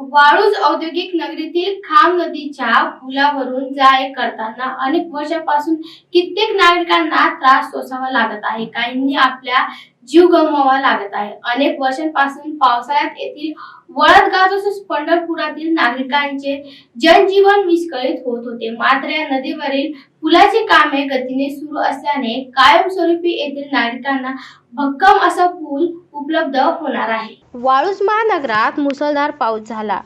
वाळूज औद्योगिक नगरीतील खाम नदीच्या पुलावरून जा करताना अनेक वर्षापासून कित्येक नागरिकांना त्रास सोसावा लागत आहे. काहींनी आपल्या जीव गमवावा लागत आहे. अनेक वर्षांपासून पावसाळ्यात येथील वळदगाव तसेच पंढरपुरातील नागरिकांचे जनजीवन विस्कळीत होत होते. मात्र या नदीवरील पुलाचे कामे गतीने सुरू असल्याने कायमस्वरूपी येथील नागरिकांना भक्कम असा उपलब्ध होणार आहे. वाळूज महानगरात मुसळधार पाऊस झाला.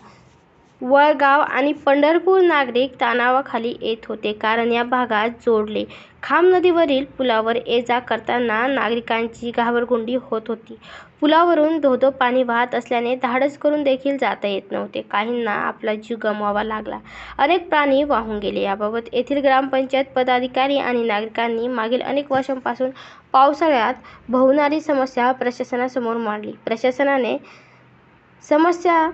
वळगाव आणि पंढरपूर नागरिक तणावाखाली येत होते. कारण या भागात जोडले. खाम नदीवरील पुलावर ये जा करताना नागरिकांची घाबरगुंडी होत होती. पुलावरून धोधो पाणी वाहत असल्याने धाडस करून देखील जाता येत नव्हते. काहींना आपला जीव गमवावा लागला. अनेक प्राणी वाहून गेले. याबाबत येथील ग्रामपंचायत पदाधिकारी आणि नागरिकांनी मागील अनेक वर्षांपासून पावसाळ्यात भोवणारी समस्या प्रशासनासमोर मांडली. प्रशासनाने समस्या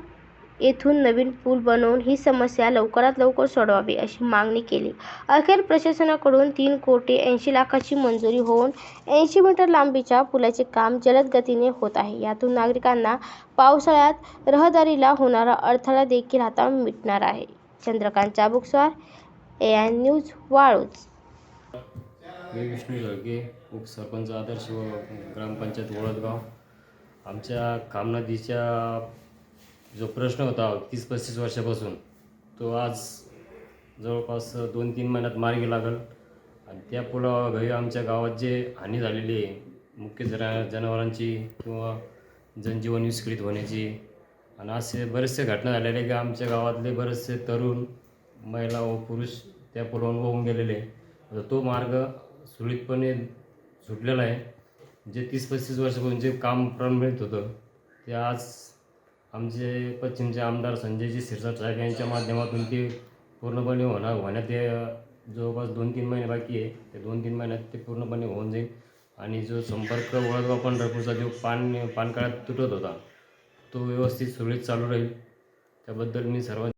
येथून नवीन पूल बनवून ही समस्या लवकरात लवकर सोडवावी अशी मागणी केली. अखेर प्रशासनाकडून तीन कोटी ऐंशी लाखाची मंजुरी होऊन ऐंशी मीटर लांबीच्या पुलाचे काम जलद गतीने होत आहे. यातून नागरिकांना पावसाळ्यात रहदारीला होणारा अडथळा देखील आता मिटणार आहे. Chandrakant Chabukswar A N news Waluj. मी विष्णू जळके उपसरपंच आदर्श व ग्रामपंचायत वळदगाव आमच्या कामनदीच्या जो प्रश्न होता तीस पस्तीस वर्षापासून तो आज जवळपास दोन तीन महिन्यात मार्गी लागल आणि त्या पुलाघरी आमच्या गावात जे हानी झालेली आहे मुख्य जना जनावरांची किंवा जनजीवन विस्कळीत होण्याची आणि असे बरेचसे घटना झालेले की आमच्या गावातले बरेचसे तरुण महिला व पुरुष त्या पुलावरून वाहून गेलेले आहे. तो मार्ग सुरळीतपणे सुटलेला आहे जे तीस पस्तीस वर्षापासून जे काम प्रमाणित होतं ते आज आमचे पश्चिमचे आमदार संजयजी शिरसाट साहेब यांच्या माध्यमातून ते पूर्णपणे होणार होण्यात ते जवळपास दोन तीन महिने बाकी आहे. ते दोन तीन महिन्यात ते पूर्णपणे होऊन जाईल. आणि जो संपर्क वळगाव पंढरपूरचा जो पान पानकाळात तुटत होता तो व्यवस्थित सुरळीत चालू राहील. त्याबद्दल मी सर्व